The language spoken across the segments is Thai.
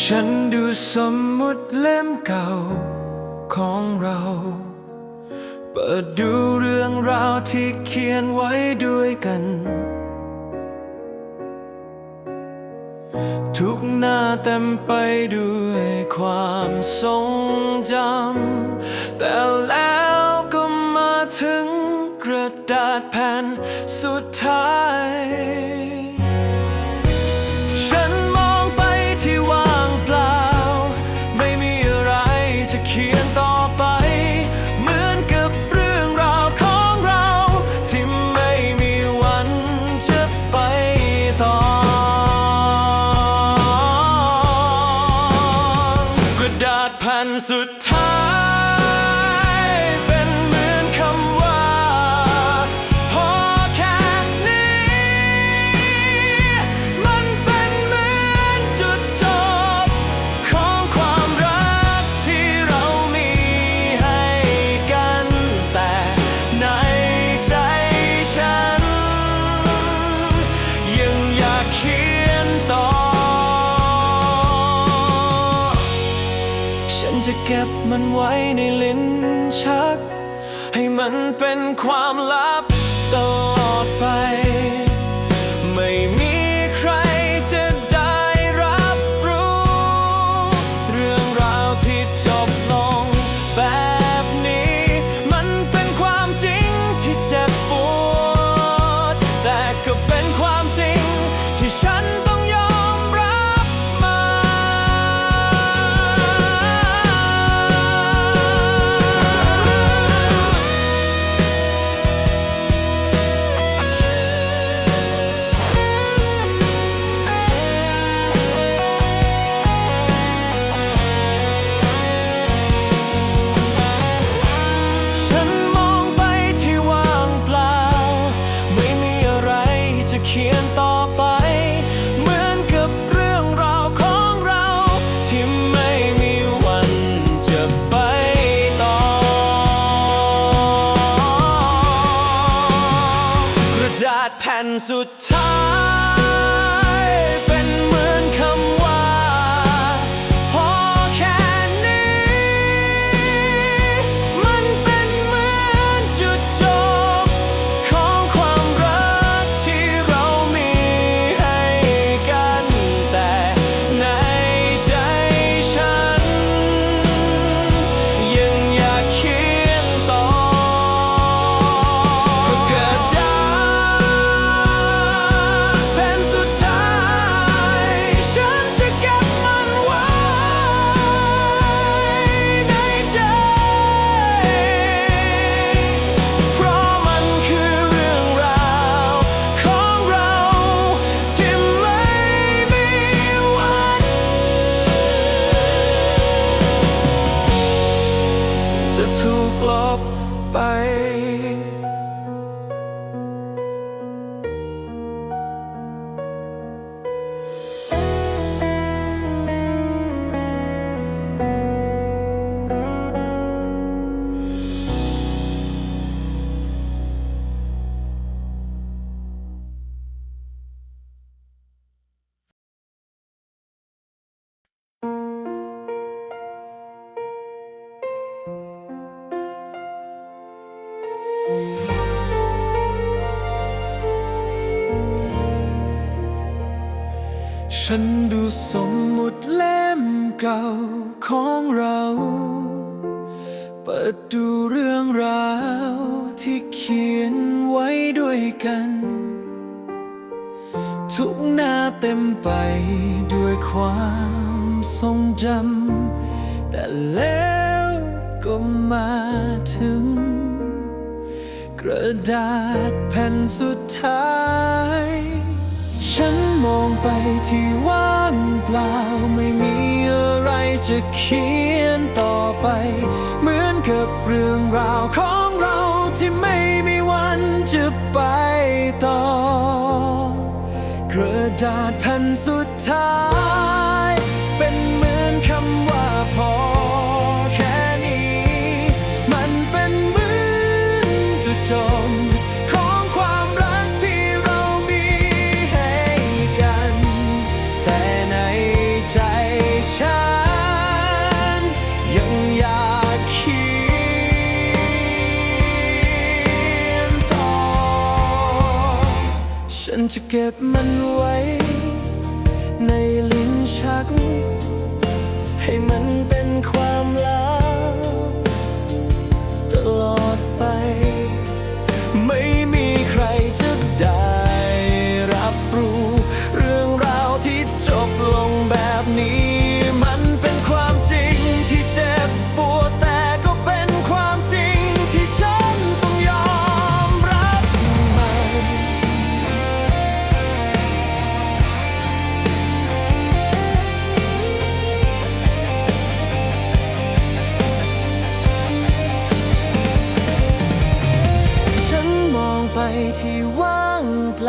ฉันดูสมมุติเล่มเก่าของเรา เปิดดูเรื่องราวที่เขียนไว้ด้วยกัน ทุกหน้าเต็มไปด้วยความทรงจำ แต่แล้วก็มาถึงกระดาษแผ่นสุดท้าย สุดท้าย ก็บมันไว้ในลิ้นชัก ให้มันเป็นความลับตลอด แผ่นสุดท้าย จะถูกลบไป ฉันดูสมมุติเล่มเก่าของเรา เปิดดูเรื่องราวที่เขียนไว้ด้วยกัน ทุกหน้าเต็มไปด้วยความทรงจำแต่แล้วก็มาถึง กระดาษแผ่นสุดท้าย มองไปที่ว่างเปล่าไม่มีอะไรจะเขียนต่อไป เหมือนกับเรื่องราวของเราที่ไม่มีวันจะไปต่อ กระดาษแผ่นสุดท้าย จะเก็บมันไว้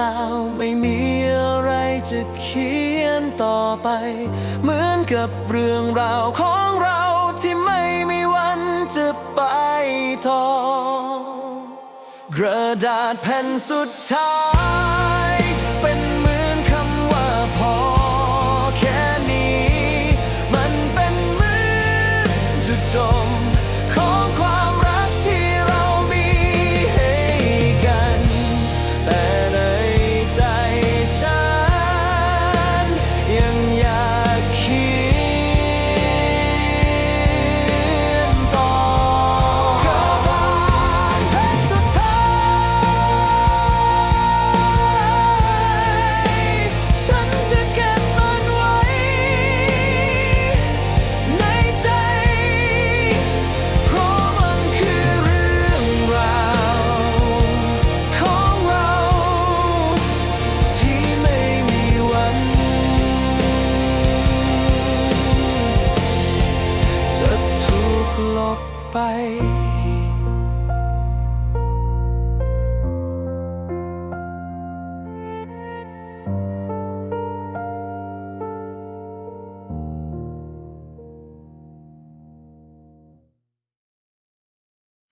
า ไม่มีอะไรจะเขียนต่อไป เหมือนกับเรื่องราวของเราที่ไม่มีวันจะไปต่อกระดาษแผ่นสุดท้าย